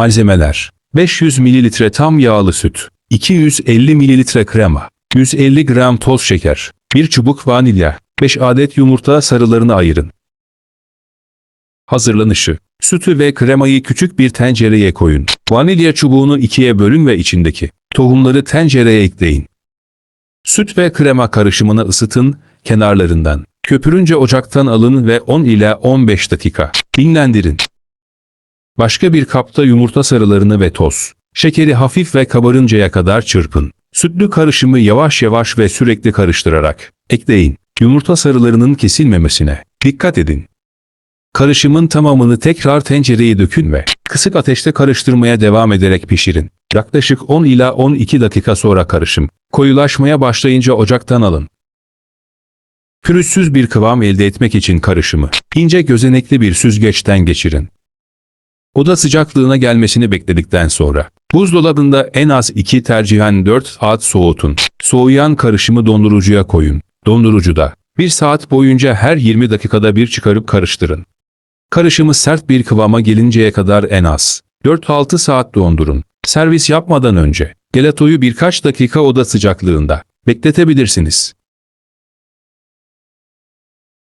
Malzemeler 500 ml tam yağlı süt, 250 ml krema, 150 gram toz şeker, 1 çubuk vanilya, 5 adet yumurta sarılarını ayırın. Hazırlanışı Sütü ve kremayı küçük bir tencereye koyun. Vanilya çubuğunu ikiye bölün ve içindeki tohumları tencereye ekleyin. Süt ve krema karışımını ısıtın, kenarlarından. Köpürünce ocaktan alın ve 10 ila 15 dakika dinlendirin. Başka bir kapta yumurta sarılarını ve toz, şekeri hafif ve kabarıncaya kadar çırpın. Sütlü karışımı yavaş yavaş ve sürekli karıştırarak ekleyin. Yumurta sarılarının kesilmemesine dikkat edin. Karışımın tamamını tekrar tencereye dökün ve kısık ateşte karıştırmaya devam ederek pişirin. Yaklaşık 10 ila 12 dakika sonra karışım koyulaşmaya başlayınca ocaktan alın. Pürüzsüz bir kıvam elde etmek için karışımı ince gözenekli bir süzgeçten geçirin. Oda sıcaklığına gelmesini bekledikten sonra buzdolabında en az 2 tercihen 4 saat soğutun. Soğuyan karışımı dondurucuya koyun. Dondurucuda 1 saat boyunca her 20 dakikada bir çıkarıp karıştırın. Karışımı sert bir kıvama gelinceye kadar en az 4-6 saat dondurun. Servis yapmadan önce gelatoyu birkaç dakika oda sıcaklığında bekletebilirsiniz.